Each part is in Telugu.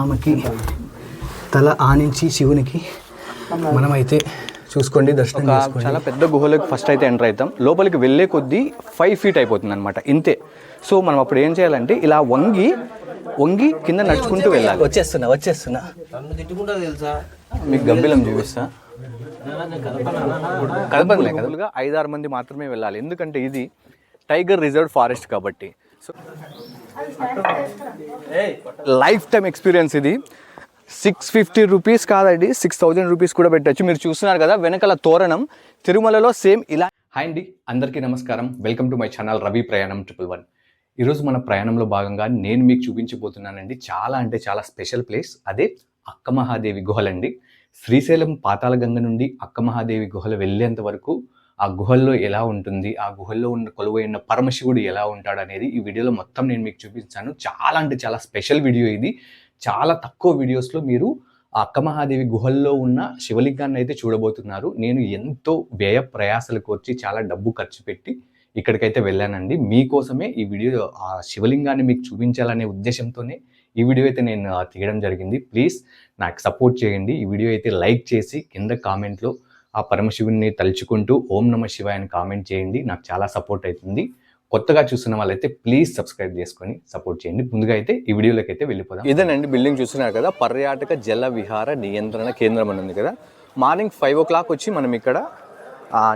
ఆమెకి తల ఆనించి శివునికి మనమైతే చూసుకోండి దర్శనం చాలా పెద్ద గుహలోకి ఫస్ట్ అయితే ఎంటర్ అవుతాం. లోపలికి వెళ్ళే కొద్దీ ఫైవ్ ఫీట్ అయిపోతుంది అనమాట ఇంతే. సో మనం అప్పుడు ఏం చేయాలంటే ఇలా వంగి వంగి కింద నడుచుకుంటూ వెళ్ళాలి. వచ్చేస్తున్నా వచ్చేస్తున్నా. మీకు గంభీరం చూపిస్తా. కదపదులే కదలుగా ఐదారు మంది మాత్రమే వెళ్ళాలి. ఎందుకంటే ఇది టైగర్ రిజర్వ్ ఫారెస్ట్ కాబట్టి. సో లైఫ్ టైం ఎక్స్పీరియన్స్ ఇది. సిక్స్ ఫిఫ్టీ రూపీస్ కాదండి సిక్స్ థౌజండ్ రూపీస్ కూడా పెట్టచ్చు. మీరు చూస్తున్నారు కదా వెనకాల తోరణం. తిరుమలలో సేమ్ ఇలా హాయ్ అండి అందరికీ నమస్కారం. Welcome to my channel Ravi ప్రయాణం ట్రిపుల్ వన్. ఈరోజు మన ప్రయాణంలో భాగంగా నేను మీకు చూపించబోతున్నానండి. చాలా అంటే చాలా స్పెషల్ ప్లేస్. అదే అక్క మహాదేవి గుహలండి. శ్రీశైలం పాతాళగంగ నుండి అక్క మహాదేవి గుహలు వెళ్ళేంత వరకు ఆ గుహల్లో ఎలా ఉంటుంది ఆ గుహల్లో ఉన్న కొలువైన పరమశివుడు ఎలా ఉంటాడు అనేది ఈ వీడియోలో మొత్తం నేను మీకు చూపించాను. చాలా అంటే చాలా స్పెషల్ వీడియో ఇది. చాలా తక్కువ వీడియోస్లో మీరు ఆ అక్క మహాదేవి గుహల్లో ఉన్న శివలింగాన్ని అయితే చూడబోతున్నారు. నేను ఎంతో వ్యయ ప్రయాసలు వచ్చి చాలా డబ్బు ఖర్చు పెట్టి ఇక్కడికైతే వెళ్ళానండి. మీకోసమే ఈ వీడియో ఆ శివలింగాన్ని మీకు చూపించాలనే ఉద్దేశంతోనే ఈ వీడియో అయితే నేను తీయడం జరిగింది. ప్లీజ్ నాకు సపోర్ట్ చేయండి. ఈ వీడియో అయితే లైక్ చేసి కింద కామెంట్లో ఆ పరమశివుని తలుచుకుంటూ ఓం నమ శివాయ అని కామెంట్ చేయండి. నాకు చాలా సపోర్ట్ అవుతుంది. కొత్తగా చూస్తున్న వాళ్ళైతే ప్లీజ్ సబ్స్క్రైబ్ చేసుకొని సపోర్ట్ చేయండి. ముందుగా అయితే ఈ వీడియోలోకి అయితే వెళ్ళిపోదాం. ఇదేనండి బిల్డింగ్ చూస్తున్నారు కదా పర్యాటక జల విహార నియంత్రణ కేంద్రం అని ఉంది కదా. మార్నింగ్ ఫైవ్ ఓ క్లాక్ వచ్చి మనం ఇక్కడ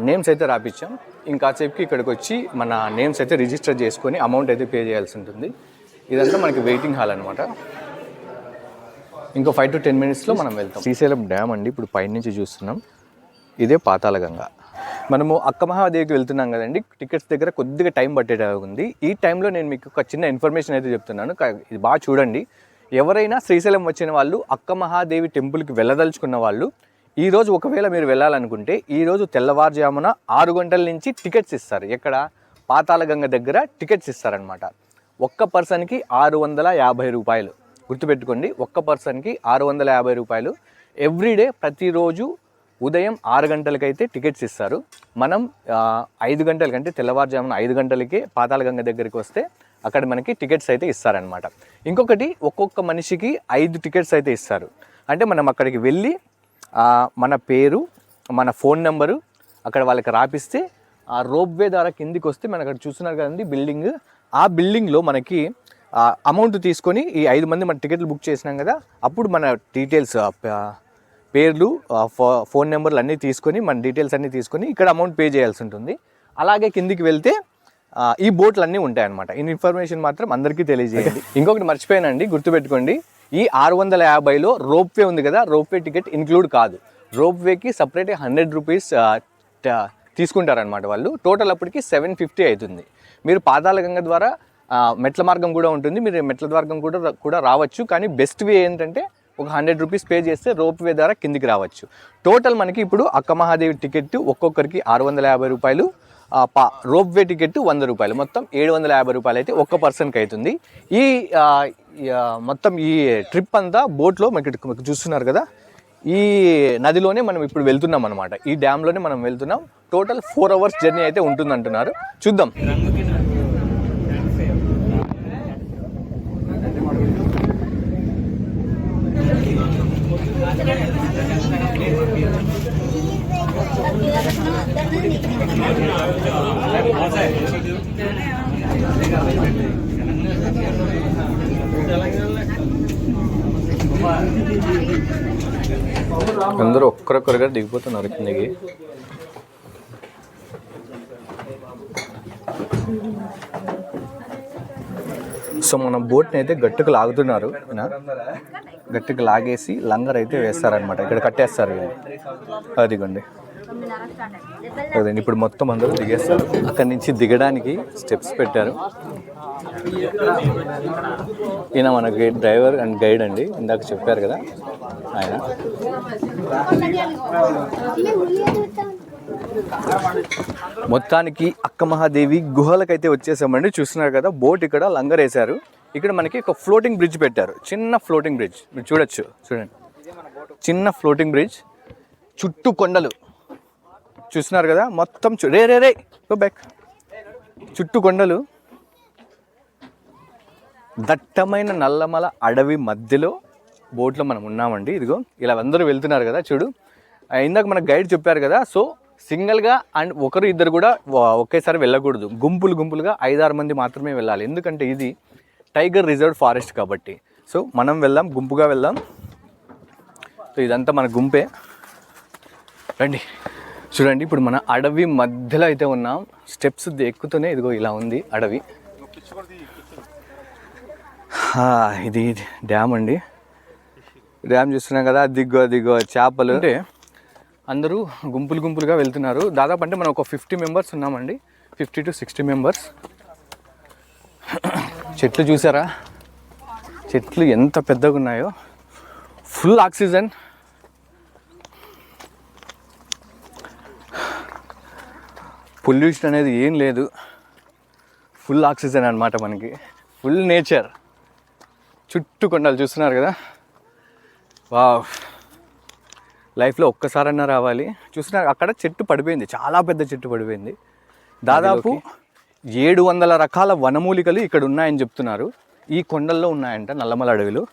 నేమ్స్ అయితే రాపిచ్చాం. ఇంకాసేపుకి ఇక్కడికి వచ్చి మన నేమ్స్ అయితే రిజిస్టర్ చేసుకొని అమౌంట్ అయితే పే చేయాల్సి ఉంటుంది. ఇదంతా మనకి వెయిటింగ్ హాల్ అనమాట ఇంకో ఫైవ్ టు టెన్ మినిట్స్లో మనం వెళ్తాం. శ్రీశైలం డ్యామ్ అండి ఇప్పుడు పైనుంచి చూస్తున్నాం. ఇదే పాతాళగంగ మనము అక్క మహాదేవికి వెళ్తున్నాం కదండి టికెట్స్ దగ్గర కొద్దిగా టైం పట్టేటట్టు ఉంది. ఈ టైంలో నేను మీకు ఒక చిన్న ఇన్ఫర్మేషన్ అయితే చెప్తున్నాను. ఇది బాగా చూడండి. ఎవరైనా శ్రీశైలం వచ్చిన వాళ్ళు అక్క మహాదేవి టెంపుల్కి వెళ్ళదలుచుకున్న వాళ్ళు ఈరోజు ఒకవేళ మీరు వెళ్ళాలనుకుంటే ఈరోజు తెల్లవారుజామున ఆరు గంటల నుంచి టికెట్స్ ఇస్తారు. ఎక్కడ? పాతాళగంగ దగ్గర టికెట్స్ ఇస్తారనమాట ఒక్క పర్సన్కి ఆరు వందల యాభై రూపాయలు. గుర్తుపెట్టుకోండి ఒక్క పర్సన్కి ఆరు వందల యాభై రూపాయలు. ఎవ్రీడే ప్రతిరోజు ఉదయం ఆరు గంటలకైతే టికెట్స్ ఇస్తారు. మనం ఐదు గంటలకంటే తెల్లవారుజామున ఐదు గంటలకి పాతాళగంగ దగ్గరికి వస్తే అక్కడ మనకి టికెట్స్ అయితే ఇస్తారనమాట ఇంకొకటి ఒక్కొక్క మనిషికి ఐదు టికెట్స్ అయితే ఇస్తారు. అంటే మనం అక్కడికి వెళ్ళి మన పేరు మన ఫోన్ నెంబరు అక్కడ వాళ్ళకి రాపిస్తే ఆ రోప్వే ద్వారా కిందికి వస్తే మనం అక్కడ చూస్తున్నారు కదండి బిల్డింగ్. ఆ బిల్డింగ్లో మనకి అమౌంట్ తీసుకొని ఈ ఐదు మంది మన టికెట్లు బుక్ చేసినాం కదా అప్పుడు మన డీటెయిల్స్ పేర్లు ఫోన్ నెంబర్లు అన్నీ తీసుకొని మన డీటెయిల్స్ అన్నీ తీసుకొని ఇక్కడ అమౌంట్ పే చేయాల్సి ఉంటుంది. అలాగే కిందికి వెళ్తే ఈ బోట్లు అన్నీ ఉంటాయన్నమాట. ఈ ఇన్ఫర్మేషన్ మాత్రం అందరికీ తెలియజేయండి. ఇంకొకటి మర్చిపోయానండి గుర్తుపెట్టుకోండి. ఈ ఆరు వందల యాభైలో రోప్వే ఉంది కదా రోప్వే టికెట్ ఇన్క్లూడ్ కాదు. రోప్వేకి సపరేట్ హండ్రెడ్ రూపీస్ తీసుకుంటారనమాట వాళ్ళు. టోటల్ అప్పటికి సెవెన్ ఫిఫ్టీ అవుతుంది. మీరు పాతాళగంగ ద్వారా ఆ, మెట్ల మార్గం కూడా ఉంటుంది. మీరు మెట్ల మార్గం కూడా కూడా రావచ్చు. కానీ బెస్ట్ వే ఏంటంటే ఒక హండ్రెడ్ రూపీస్ పే చేస్తే రోప్ వే ద్వారా కిందికి రావచ్చు. టోటల్ మనకి ఇప్పుడు అక్క మహాదేవి టికెట్ ఒక్కొక్కరికి ఆరు వందల యాభై రూపాయలు పా రోప్ వే టికెట్ వంద రూపాయలు. మొత్తం ఏడు వందల యాభై రూపాయలు అయితే ఒక్క పర్సన్కి అవుతుంది ఈ మొత్తం ఈ ట్రిప్ అంతా బోట్లో మీకు మీకు చూస్తున్నారు కదా? ఈ నదిలోనే మనం ఇప్పుడు వెళ్తున్నాం అనమాట ఈ డ్యామ్లోనే మనం వెళ్తున్నాం. టోటల్ ఫోర్ అవర్స్ జర్నీ అయితే ఉంటుంది అంటున్నారు చూద్దాం. అందరూ ఒక్కరొక్కరుగా దిగిపోతున్నారు కిందకి సో మన బోట్ని అయితే గట్టుకు లాగుతున్నారు ఈయన. గట్టుకు లాగేసి లంగర్ అయితే వేస్తారనమాట ఇక్కడ కట్టేస్తారు వీళ్ళు. అదిగోండి. అదండి ఇప్పుడు మొత్తం అందరూ దిగేస్తారు. అక్కడి నుంచి దిగడానికి స్టెప్స్ పెట్టారు. ఈయన మనకి డ్రైవర్ అండ్ గైడ్ అండి ఇందాక చెప్పారు కదా ఆయన. మొత్తానికి అక్క మహాదేవి గుహలకైతే వచ్చేసామండి. చూస్తున్నారు కదా బోట్ ఇక్కడ లంగర్ వేశారు ఇక్కడ మనకి ఒక ఫ్లోటింగ్ బ్రిడ్జ్ పెట్టారు. చిన్న ఫ్లోటింగ్ బ్రిడ్జ్ మీరు చూడొచ్చు చూడండి. చిన్న ఫ్లోటింగ్ బ్రిడ్జ్ చుట్టూ కొండలు. చూస్తున్నారు కదా మొత్తం రే రే రే గో బ్యాక్ చుట్టూ కొండలు. దట్టమైన నల్లమల అడవి మధ్యలో బోట్లో మనం ఉన్నామండి. ఇదిగో ఇలా అందరూ వెళ్తున్నారు కదా చూడు. ఇందాక మన గైడ్ చెప్పారు కదా సో సింగిల్గా అండ్ ఒకరు ఇద్దరు కూడా ఒకేసారి వెళ్ళకూడదు. గుంపులు గుంపులుగా ఐదారు మంది మాత్రమే వెళ్ళాలి. ఎందుకంటే ఇది టైగర్ రిజర్వ్ ఫారెస్ట్ కాబట్టి. సో మనం వెళ్దాం గుంపుగా వెళ్దాం. సో ఇదంతా మన గుంపే. రండి. చూడండి ఇప్పుడు మన అడవి మధ్యలో అయితే ఉన్నాం. స్టెప్స్ ఎక్కుతూనే ఇదిగో ఇలా ఉంది అడవి. ఇది డ్యామ్ అండి. డ్యామ్ చూస్తున్నాం కదా దిగ్గో దిగ్గో చేపలు. అంటే అందరూ గుంపులు గుంపులుగా వెళ్తున్నారు. దాదాపు అంటే మనం ఒక ఫిఫ్టీ మెంబర్స్ ఉన్నామండి. Fifty to sixty members. చెట్లు చూసారా? చెట్లు ఎంత పెద్దగా ఉన్నాయో. Full oxygen. పొల్యూషన్ అనేది ఏం లేదు. ఫుల్ ఆక్సిజన్ అన్నమాట మనకి. Full nature. చుట్టూ కొండలు చూస్తున్నారు కదా. వా లైఫ్లో ఒక్కసారన్నా రావాలి. చూస్తున్నారు అక్కడ చెట్టు పడిపోయింది. చాలా పెద్ద చెట్టు పడిపోయింది. దాదాపు ఏడు వందల రకాల వనమూలికలు ఇక్కడ ఉన్నాయని చెప్తున్నారు. ఈ కొండల్లో ఉన్నాయంట నల్లమల అడవిలో.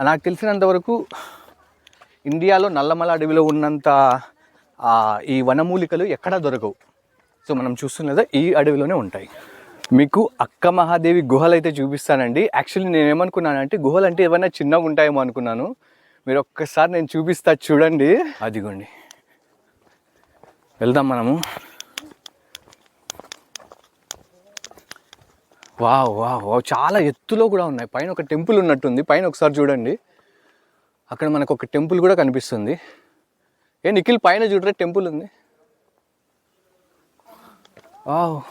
నాకు తెలిసినంత వరకు ఇండియాలో నల్లమల అడవిలో ఉన్నంత ఈ వనమూలికలు ఎక్కడా దొరకవు. సో మనం చూస్తున్నదా ఈ అడవిలోనే ఉంటాయి. మీకు అక్క మహాదేవి గుహలు అయితే చూపిస్తానండి. యాక్చువల్లీ నేను ఏమనుకున్నానంటే గుహలు అంటే ఏమైనా చిన్నగా ఉంటాయేమో అనుకున్నాను. మీరు ఒక్కసారి నేను చూపిస్తా చూడండి. అదిగోండి. వెళ్దాం మనము. Wow wow wow. చాలా ఎత్తులో కూడా ఉన్నాయి. పైన ఒక టెంపుల్ ఉన్నట్టుంది. పైన ఒకసారి చూడండి. అక్కడ మనకు ఒక టెంపుల్ కూడా కనిపిస్తుంది. ఏ నిఖిల్ పైన చూడరా టెంపుల్ ఉంది. వావ్.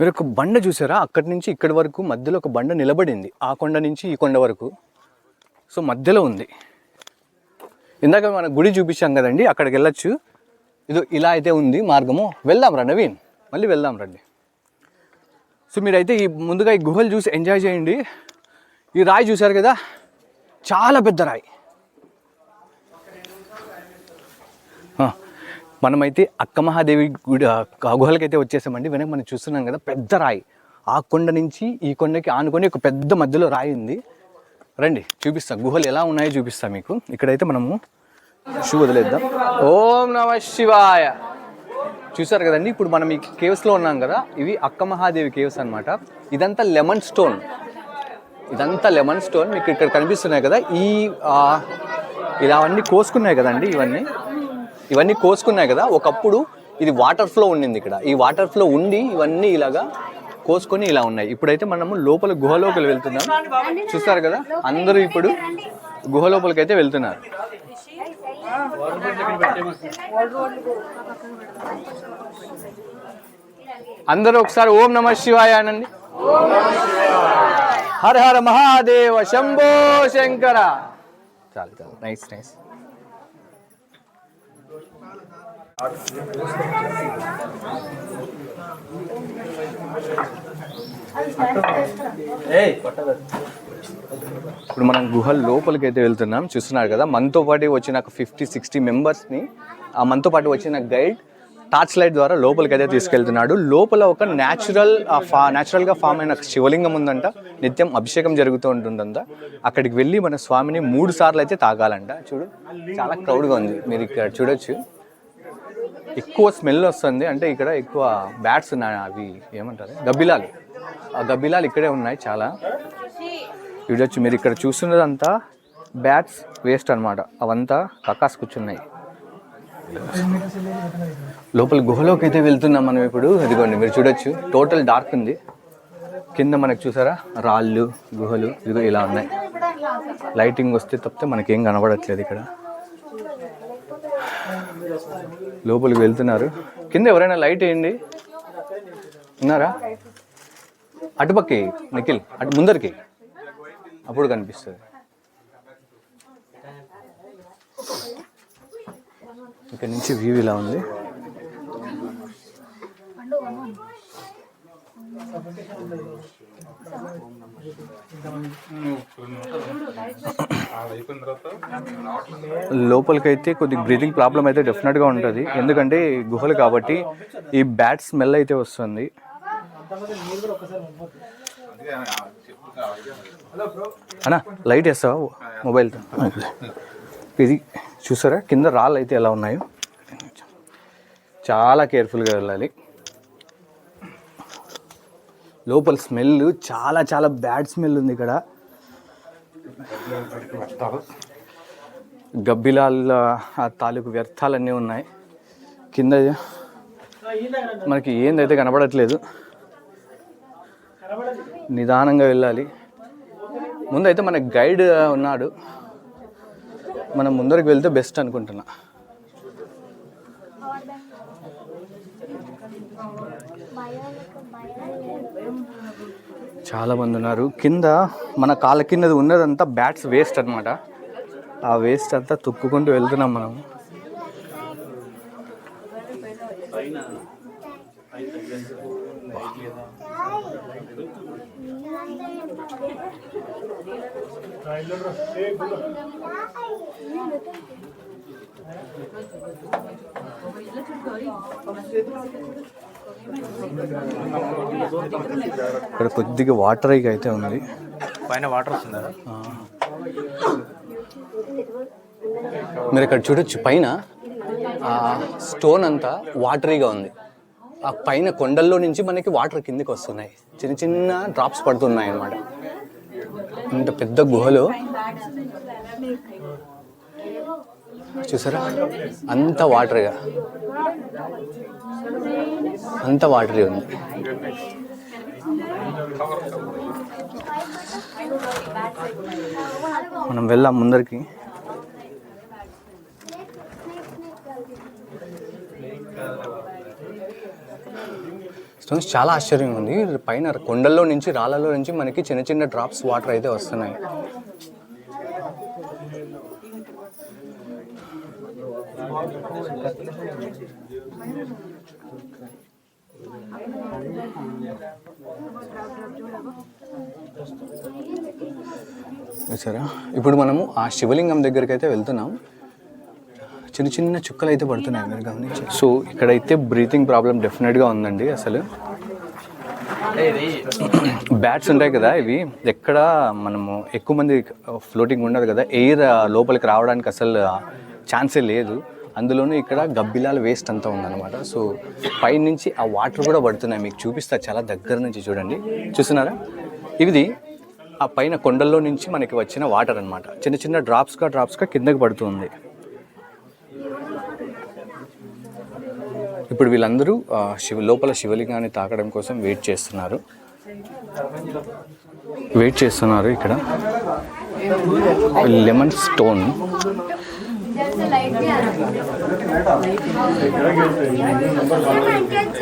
మీరు ఒక బండ చూసారా? అక్కడి నుంచి ఇక్కడి వరకు మధ్యలో ఒక బండ నిలబడింది. ఆ కొండ నుంచి ఈ కొండ వరకు. సో మధ్యలో ఉంది. ఇందాక మన గుడి చూపించాం కదండి అక్కడికి వెళ్ళొచ్చు. ఇదో ఇలా అయితే ఉంది మార్గము. వెళ్దాం రా నవీన్. మళ్ళీ వెళ్దాం రండి. సో మీరైతే ఈ ముందుగా ఈ గుహలు చూసి ఎంజాయ్ చేయండి. ఈ రాయి చూశారు కదా? చాలా పెద్ద రాయి. మనమైతే అక్క మహాదేవి గుడి గుహలకైతే వచ్చేసామండి. వెనక మనం చూస్తున్నాం కదా పెద్ద రాయి. ఆ కొండ నుంచి ఈ కొండకి ఆనుకొని ఒక పెద్ద మధ్యలో రాయి ఉంది. రండి చూపిస్తా. గుహలు ఎలా ఉన్నాయో చూపిస్తా మీకు. ఇక్కడైతే మనము షూ వదిలేద్దాం. ఓం నమ శివాయ. చూసారు కదండి ఇప్పుడు మనం ఈ కేవ్స్లో ఉన్నాం కదా ఇవి అక్క మహాదేవి కేవ్స్ అన్నమాట. ఇదంతా లెమన్ స్టోన్ ఇదంతా లెమన్ స్టోన్ మీకు ఇక్కడ కనిపిస్తున్నాయి కదా ఈ ఇలా అన్నీ కోసుకున్నాయి కదండి ఇవన్నీ. ఇవన్నీ కోసుకున్నాయి కదా ఒకప్పుడు ఇది వాటర్ ఫ్లో ఉండింది ఇక్కడ. ఈ వాటర్ ఫ్లో ఉండి ఇవన్నీ ఇలాగా కోసుకొని ఇలా ఉన్నాయి. ఇప్పుడైతే మనము లోపల గుహలోకి వెళ్తున్నాం. చూస్తారు కదా? అందరూ ఇప్పుడు గుహ లోపలికి అయితే వెళ్తున్నారు. అందరూ ఒకసారి ఓం నమ శివాయ అనండి. హర హర మహాదేవ శంభో శంకర. చాలు చాలు. నైస్ నైస్ ఇప్పుడు మనం గుహ లోపలికి అయితే వెళ్తున్నాం. చూస్తున్నారు కదా మనతో పాటు వచ్చిన ఫిఫ్టీ సిక్స్టీ మెంబర్స్ని ఆ మనతో పాటు వచ్చిన గైడ్ టార్చ్ లైట్ ద్వారా లోపలికి అయితే తీసుకెళ్తున్నాడు. లోపల ఒక న్యాచురల్ ఫా న్యాచురల్గా ఫామ్ అయిన శివలింగం ఉందంట. నిత్యం అభిషేకం జరుగుతూ ఉంటుందంట. అక్కడికి వెళ్ళి మన స్వామిని మూడు సార్లు అయితే తాగాలంట. చూడు చాలా క్రౌడ్గా ఉంది. మీరు ఇక్కడ చూడొచ్చు. ఎక్కువ స్మెల్ వస్తుంది. అంటే ఇక్కడ ఎక్కువ బ్యాట్స్ ఉన్నాయి. అవి ఏమంటారు? గబ్బిలాలు. ఆ గబ్బిలాలు ఇక్కడే ఉన్నాయి చాలా. చూడొచ్చు మీరు ఇక్కడ చూస్తున్నదంతా బ్యాట్స్ వేస్ట్ అన్నమాట. అవంతా కకాస్ కూర్చున్నాయి. లోపల గుహలోకి అయితే వెళ్తున్నాం మనం ఇప్పుడు. ఇదిగోండి మీరు చూడొచ్చు. టోటల్ డార్క్ ఉంది. కింద మనకు చూసారా? రాళ్ళు గుహలు. ఇదిగో ఇలా ఉన్నాయి. లైటింగ్ వస్తే తప్పితే మనకేం కనబడట్లేదు ఇక్కడ. లోపలికి వెళ్తున్నారు. కింద ఎవరైనా లైట్ వేయండి. ఉన్నారా? అటుపక్కి నిఖిల్ అటు ముందరికి. అప్పుడు కనిపిస్తుంది. ఇక్కడ నుంచి వ్యూ ఇలా ఉంది. లోపలికైతే కొద్ది బ్రీతింగ్ ప్రాబ్లం అయితే డెఫినెట్గా ఉంటుంది. ఎందుకంటే గుహలు కాబట్టి ఈ బ్యాడ్ స్మెల్ అయితే వస్తుంది. అన్నా లైట్ వేస్తావా? మొబైల్ ఇది చూసారా? కింద రాళ్ళు అయితే ఎలా ఉన్నాయో? చాలా కేర్ఫుల్గా వెళ్ళాలి. లోపల స్మెల్ చాలా చాలా బ్యాడ్ స్మెల్ ఉంది ఇక్కడ. గబ్బిలాల ఆ తాలూకు వ్యర్థాలన్నీ ఉన్నాయి. కింద మనకి ఏందైతే కనబడట్లేదు నిదానంగా వెళ్ళాలి. ముందైతే మన గైడ్ ఉన్నాడు. మనం ముందరికి వెళ్తే బెస్ట్ అనుకుంటున్నా. చాలామంది ఉన్నారు కింద మన కాళ్ళ కింద ఉన్నదంతా బ్యాట్స్ వేస్ట్ అన్నమాట. ఆ వేస్ట్ అంతా తుక్కుకుంటూ వెళ్తున్నాం మనం. ఇక్కడ కొద్దిగా వాటర్ అయితే ఉంది. పైన వాటర్ వస్తుందా? మీరు ఇక్కడ చూడొచ్చు పైన ఆ స్టోన్ అంతా వాటరీగా ఉంది. ఆ పైన కొండల్లో నుంచి మనకి వాటర్ కిందకి వస్తున్నాయి. చిన్న చిన్న డ్రాప్స్ పడుతున్నాయి అన్నమాట ఇంత పెద్ద గుహలో చూసారా? అంత వాటర్గా అంత వాటరీ ఉంది. మనం వెళ్ళాం ముందరికి. స్టోన్స్ చాలా ఆశ్చర్యంగా ఉంది. పైన కొండల్లో నుంచి రాళ్ళలో నుంచి మనకి చిన్న చిన్న డ్రాప్స్ వాటర్ అయితే వస్తున్నాయి. సరే. ఇప్పుడు మనము ఆ శివలింగం దగ్గరికి అయితే వెళ్తున్నాం. చిన్న చిన్న చుక్కలు అయితే పడుతున్నాయి మీరు గమనించి సో ఇక్కడైతే బ్రీతింగ్ ప్రాబ్లం డెఫినెట్గా ఉందండి అసలు. బ్యాట్స్ ఉంటాయి కదా ఇవి. ఎక్కడ మనము ఎక్కువ మంది ఫ్లోటింగ్ ఉండదు కదా. ఎయిర్ లోపలికి రావడానికి అసలు ఛాన్సే లేదు. అందులోనూ ఇక్కడ గబ్బిలాల వేస్ట్ అంతా ఉందన్నమాట. సో పైనుంచి ఆ వాటర్ కూడా పడుతున్నాయి. మీకు చూపిస్తా చాలా దగ్గర నుంచి చూడండి. చూస్తున్నారా? ఇది ఆ పైన కొండల్లో నుంచి మనకి వచ్చిన వాటర్ అన్నమాట. చిన్న చిన్న డ్రాప్స్గా డ్రాప్స్గా కిందకి పడుతుంది. ఇప్పుడు వీళ్ళందరూ శివ లోపల శివలింగాన్ని తాకడం కోసం వెయిట్ చేస్తున్నారు. వెయిట్ చేస్తున్నారు ఇక్కడ. Lemon stone.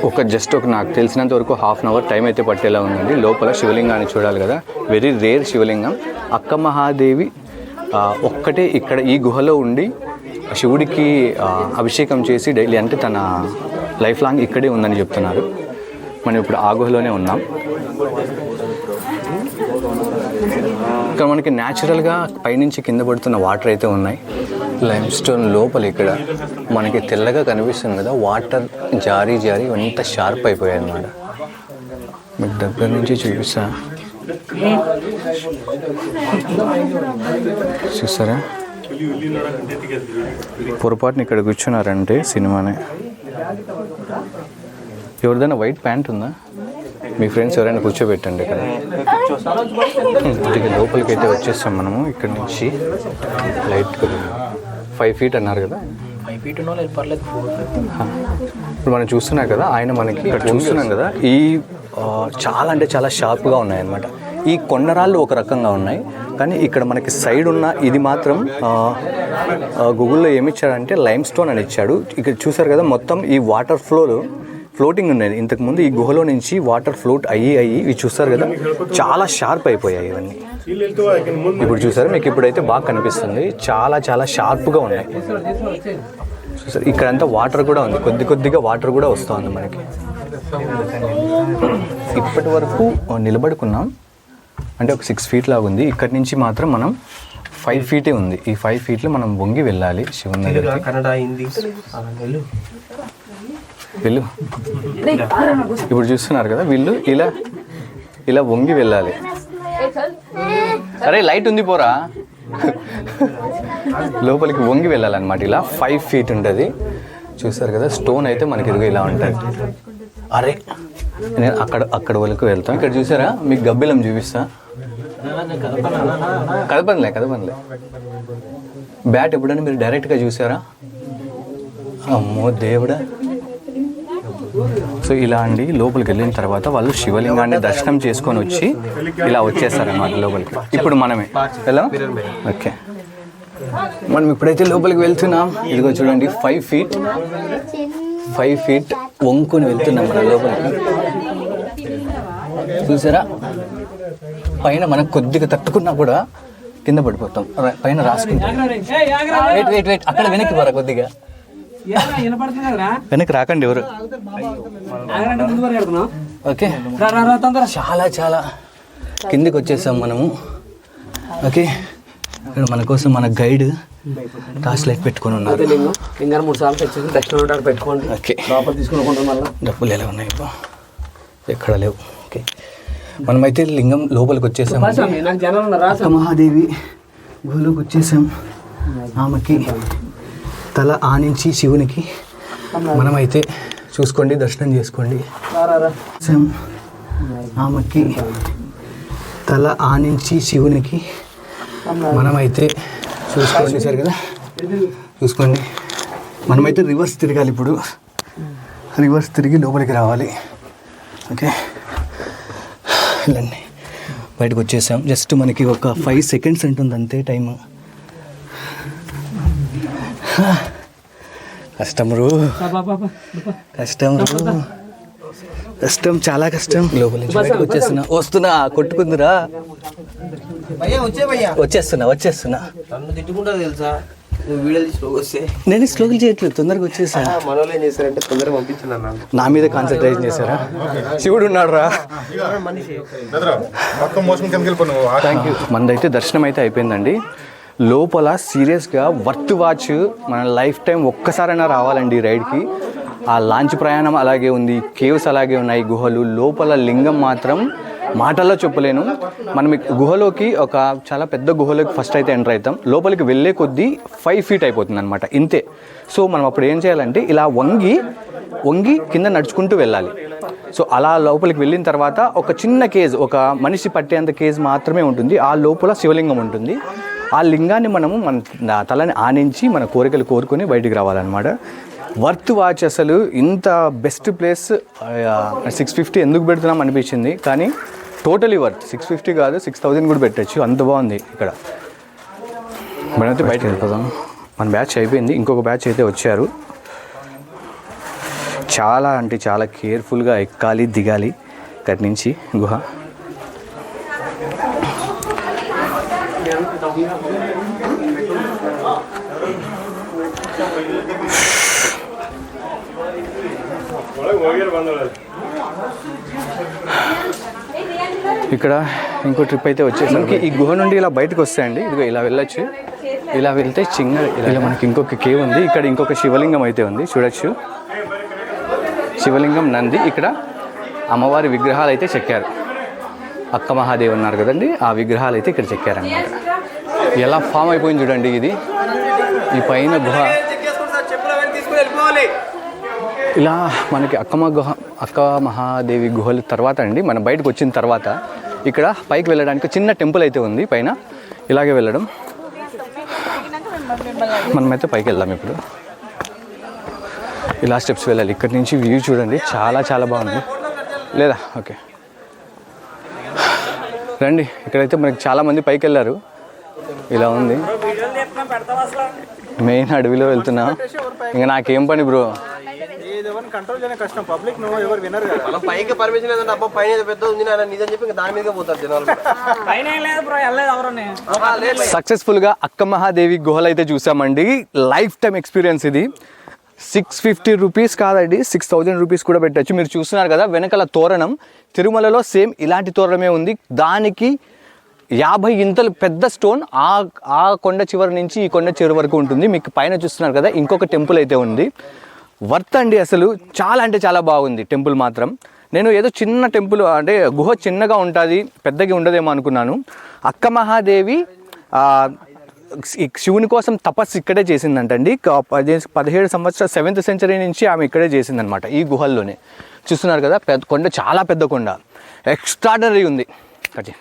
ఒక జస్ట్ ఒక నాకు తెలిసినంత వరకు హాఫ్ అన్ అవర్ టైం అయితే పట్టేలా ఉందండి. లోపల శివలింగాన్ని చూడాలి కదా. వెరీ రేర్ శివలింగం. అక్క మహాదేవి ఒక్కటే ఇక్కడ ఈ గుహలో ఉండి శివుడికి అభిషేకం చేసి డైలీ అంటే తన లైఫ్ లాంగ్ ఇక్కడే ఉందని చెప్తున్నారు. మనం ఇప్పుడు ఆగుహలోనే ఉన్నాం. ఇక్కడ మనకి న్యాచురల్గా పైనుంచి కింద పడుతున్న వాటర్ అయితే ఉన్నాయి. లైమ్ స్టోన్ లోపల ఇక్కడ మనకి తెల్లగా కనిపిస్తుంది కదా వాటర్ జారీ జారీ అంత షార్ప్ అయిపోయాయి అన్నమాట. మీకు దగ్గర నుంచి చూపిస్తా. చూస్తారా? పొరపాటున ఇక్కడ కూర్చున్నారంటే సినిమానే. ఎవరిదైనా వైట్ ప్యాంట్ ఉందా? మీ ఫ్రెండ్స్ ఎవరైనా కూర్చోబెట్టండి ఇక్కడ. లోపలికి అయితే వచ్చేస్తాం మనము ఇక్కడ నుంచి లైట్ ఫైవ్ ఫీట్ అన్నారు కదా. ఫైవ్ ఫీట్ పర్లేదు. ఇప్పుడు మనం చూస్తున్నాం కదా ఆయన మనకి ఇక్కడ చూస్తున్నాం కదా ఈ చాలా అంటే చాలా షార్ప్గా ఉన్నాయి అన్నమాట ఈ కొండరాళ్ళు ఒక రకంగా ఉన్నాయి. కానీ ఇక్కడ మనకి సైడ్ ఉన్న ఇది మాత్రం గూగుల్లో ఏమి ఇచ్చాడంటే లైమ్ స్టోన్ అని ఇచ్చాడు. ఇక్కడ చూసారు కదా మొత్తం ఈ వాటర్ ఫ్లోలో ఫ్లోటింగ్ ఉండేది ఇంతకుముందు ఈ గుహలో నుంచి వాటర్ ఫ్లోట్ అయ్యి అయ్యి ఇవి చూస్తారు కదా చాలా షార్ప్ అయిపోయాయి ఇవన్నీ. ఇప్పుడు చూసారు మీకు ఇప్పుడైతే బాగా కనిపిస్తుంది. చాలా చాలా షార్ప్గా ఉన్నాయి. చూసారు ఇక్కడంతా వాటర్ కూడా ఉంది. కొద్ది కొద్దిగా వాటర్ కూడా వస్తుంది మనకి. ఇప్పటి వరకు నిలబడుకున్నాం. అంటే ఒక సిక్స్ ఫీట్ లాగా ఉంది. ఇక్కడి నుంచి మాత్రం మనం ఫైవ్ ఫీటే ఉంది. ఈ ఫైవ్ ఫీట్లో మనం వంగి వెళ్ళాలి శివుని దగ్గరికి. కన్నడ హిందీ వెళ్ళు. ఇప్పుడు చూస్తున్నారు కదా వీళ్ళు ఇలా ఇలా వంగి వెళ్ళాలి. సరే లైట్ ఉంది పోరా. లోపలికి వంగి వెళ్ళాలన్నమాట. ఇలా ఫైవ్ ఫీట్ ఉంటుంది. చూసారు కదా స్టోన్ అయితే మనకి ఇదిగో ఇలా ఉంటుంది. అరే నేను అక్కడ అక్కడ వరకు వెళ్తాం. ఇక్కడ చూసారా? మీకు గబ్బిలం చూపిస్తా. కదపనిలే కదపనిలే. బ్యాట్ ఎప్పుడైనా మీరు డైరెక్ట్గా చూసారా? అమ్మో దేవుడా. సో ఇలా అండి లోపలికి వెళ్ళిన తర్వాత వాళ్ళు శివలింగాన్ని దర్శనం చేసుకొని వచ్చి ఇలా వచ్చేస్తారన్నమాట లోపలికి. ఇప్పుడు మనమే. వెళ్ళాం ఓకే. మనం ఇప్పుడైతే లోపలికి వెళ్తున్నాం. ఇదిగో చూడండి ఫైవ్ ఫీట్ ఫైవ్ ఫీట్ వంకుని వెళ్తున్నాం మన లోపలికి. చూసారా? పైన మనకు కొద్దిగా తట్టుకున్నా కూడా కింద పడిపోతాం. పైన రాసుకుంటాం. వెయిట్ వెయిట్ వెయిట్ అక్కడ వెనక్కి పోరా కొద్దిగా. వెనక్కి రాకండి ఎవరు. ఓకే. చాలా చాలా. కిందికి వచ్చేసాం మనము. ఓకే. ఇక్కడ మన కోసం మన గైడ్ టార్చ్ లైట్ పెట్టుకొని ఉన్నారు. లింగాన్ని మూడు సార్లు తెచ్చేసి దక్షిణ పెట్టుకోండి. ఓకే. లోపల తీసుకుని డబ్బులు ఎలా ఉన్నాయి ఇప్పుడు? ఎక్కడ లేవు. ఓకే. మనమైతే లింగం లోపలికి వచ్చేసాం మహాదేవి గుహలోకి వచ్చేసాం. ఆమెకి తల ఆనించి శివునికి. మనమైతే చూసుకోండి దర్శనం చేసుకోండి. ఆమెకి తల ఆనించి శివునికి. మనమైతే చూసుకోండి సరే కదా? చూసుకోండి. మనమైతే రివర్స్ తిరగాలి ఇప్పుడు. రివర్స్ తిరిగి లోపలికి రావాలి. ఓకే? వెళ్ళండి. బయటకు వచ్చేసాం. జస్ట్ మనకి ఒక ఫైవ్ సెకండ్స్ ఉంటుంది అంతే టైం కష్టం రూ. బా, బా, బా, బా. కష్టం కష్టం చాలా కష్టం. లోపల నుంచి బయటకు వచ్చేస్తున్నా. వస్తున్నా కొట్టుకుందిరా. వచ్చేస్తున్నా వచ్చేస్తున్నా. తెలుసా? నేను స్లోకి చేయట్లేదు తొందరగా వచ్చేసా. మనోళ్ళు ఏం చేశారంటే తొందరగా పంపించిన నా మీద కాన్సన్ట్రేషన్ చేశారా? శివుడు ఉన్నాడు రా థ్యాంక్ యూ మనదైతే దర్శనం అయితే అయిపోయిందండి. లోపల సీరియస్గా వర్త్ వాచ్ మన లైఫ్ టైం ఒక్కసారైనా రావాలండి రైడ్కి. ఆ లాంచ్ ప్రయాణం అలాగే ఉంది కేవ్స్ అలాగే ఉన్నాయి గుహలు. లోపల లింగం మాత్రం మాటల్లో చెప్పలేను. మనం గుహలోకి ఒక చాలా పెద్ద గుహలోకి ఫస్ట్ అయితే ఎంటర్ అవుతాం. లోపలికి వెళ్ళే కొద్దీ ఫైవ్ ఫీట్ అయిపోతుంది అనమాట ఇంతే. సో మనం అప్పుడు ఏం చేయాలంటే ఇలా వంగి వంగి కింద నడుచుకుంటూ వెళ్ళాలి. సో అలా లోపలికి వెళ్ళిన తర్వాత ఒక చిన్న కేజ్ ఒక మనిషి పట్టేంత కేజ్ మాత్రమే ఉంటుంది. ఆ లోపల శివలింగం ఉంటుంది. ఆ లింగాన్ని మనము మన తలని ఆనించి మన కోరికలు కోరుకొని బయటికి రావాలన్నమాట. వర్త్ వాచ్ అసలు ఇంత బెస్ట్ ప్లేస్ సిక్స్ ఫిఫ్టీ ఎందుకు పెడుతున్నాం అనిపించింది. కానీ టోటలీ వర్త్ సిక్స్ ఫిఫ్టీ కాదు సిక్స్ థౌజండ్ కూడా పెట్టచ్చు. అంత బాగుంది ఇక్కడ. మనమైతే బయటకు వెళ్ళిపోదాం మన బ్యాచ్ అయిపోయింది. ఇంకొక బ్యాచ్ అయితే వచ్చారు. చాలా అంటే చాలా కేర్ఫుల్గా ఎక్కాలి దిగాలి. ఇక్కడి నుంచి గుహ. ఇక్కడ ఇంకో ట్రిప్ అయితే వచ్చేసి మనకి ఈ గుహ నుండి ఇలా బయటకు వస్తాయండి. ఇదిగో ఇలా వెళ్ళొచ్చు. ఇలా వెళ్తే చింగ ఇలా మనకి ఇంకొక కేవ్ ఉంది. ఇక్కడ ఇంకొక శివలింగం అయితే ఉంది. చూడొచ్చు. శివలింగం నంది. ఇక్కడ అమ్మవారి విగ్రహాలు అయితే చెక్కారు. అక్క మహాదేవ్ ఉన్నారు కదండి. ఆ విగ్రహాలు అయితే ఇక్కడ చెక్కారన్నమాట. ఎలా ఫామ్ అయిపోయింది చూడండి ఇది. ఈ పైన గుహ. ఇలా మనకి అక్కమ గుహ అక్క మహాదేవి గుహల తర్వాత అండి మనం బయటకు వచ్చిన తర్వాత ఇక్కడ పైకి వెళ్ళడానికి చిన్న టెంపుల్ అయితే ఉంది పైన ఇలాగే వెళ్ళడం. మనమైతే పైకి వెళ్దాం ఇప్పుడు. ఇలా స్టెప్స్ వెళ్ళాలి ఇక్కడ నుంచి వ్యూ చూడండి చాలా చాలా బాగుంది. లేదా? ఓకే. రండి ఇక్కడైతే మనకి చాలామంది పైకి వెళ్ళారు. ఇలా ఉంది. మెయిన్ అడవిలో వెళ్తున్నా. ఇంకా నాకేం పని బ్రో? మనం పైకి పర్మిషన్ లేదంటే అబ్బా పైన ఏదో పెద్ద ఉంది నాన్న నిజం చెప్పి ఇంకా దాని మీదకే పోతారు జనాలు పైన లేదు బ్రో వెళ్ళలేదు లేదు సక్సెస్ఫుల్గా అక్క మహాదేవి గుహలు అయితే చూసామండి. లైఫ్ టైం ఎక్స్పీరియన్స్ ఇది. సిక్స్ ఫిఫ్టీ రూపీస్ కాదండి సిక్స్ థౌజండ్ రూపీస్ కూడా పెట్టచ్చు. మీరు చూస్తున్నారు కదా వెనకాల తోరణం. తిరుమలలో సేమ్ ఇలాంటి తోరణమే ఉంది. దానికి యాభై ఇంతలు పెద్ద స్టోన్ ఆ ఆ కొండ చివరి నుంచి ఈ కొండ చివరి వరకు ఉంటుంది. మీకు పైన చూస్తున్నారు కదా ఇంకొక టెంపుల్ అయితే ఉంది. వర్త్ అండి అసలు. చాలా అంటే చాలా బాగుంది టెంపుల్ మాత్రం. నేను ఏదో చిన్న టెంపుల్ అంటే గుహ చిన్నగా ఉంటుంది పెద్దగా ఉండదేమో అనుకున్నాను. అక్క మహాదేవి శివుని కోసం తపస్సు ఇక్కడే చేసిందంటండి. పదిహేను పదిహేడు సంవత్సరాల సెవెంత్ సెంచరీ నుంచి ఆమె ఇక్కడే చేసిందనమాట ఈ గుహల్లోనే. చూస్తున్నారు కదా పెద్ద కొండ చాలా పెద్ద కొండ. ఎక్స్ట్రాడనరీ ఉంది. కటి